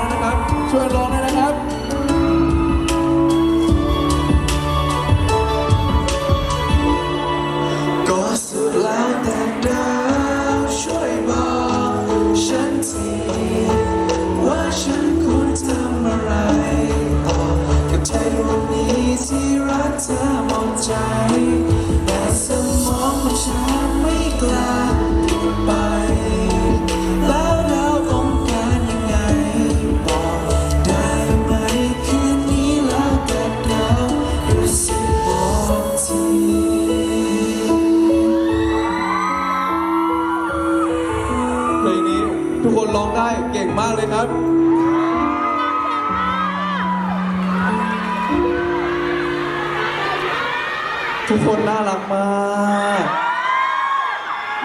อนะครับ ช่วยร้องด้นะครับก็สุดแล้วแต่ดาวช่วยบอกฉันทีว่าฉันควรทำอะไรต่อกับใจดวงนี้ที่รักเธอมองใจ แต่สมองของฉัน ทุกคนร้องได้เก่งมากเลยครับ ทุกคนน่ารักมาก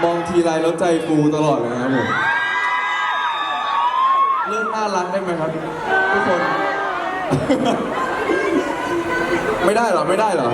มองทีไรแล้วใจฟูตลอดเลยครับผมเรื่องน่ารักได้ไหมครับ ทุกคน ไม่ได้หรอ ไม่ได้หรอ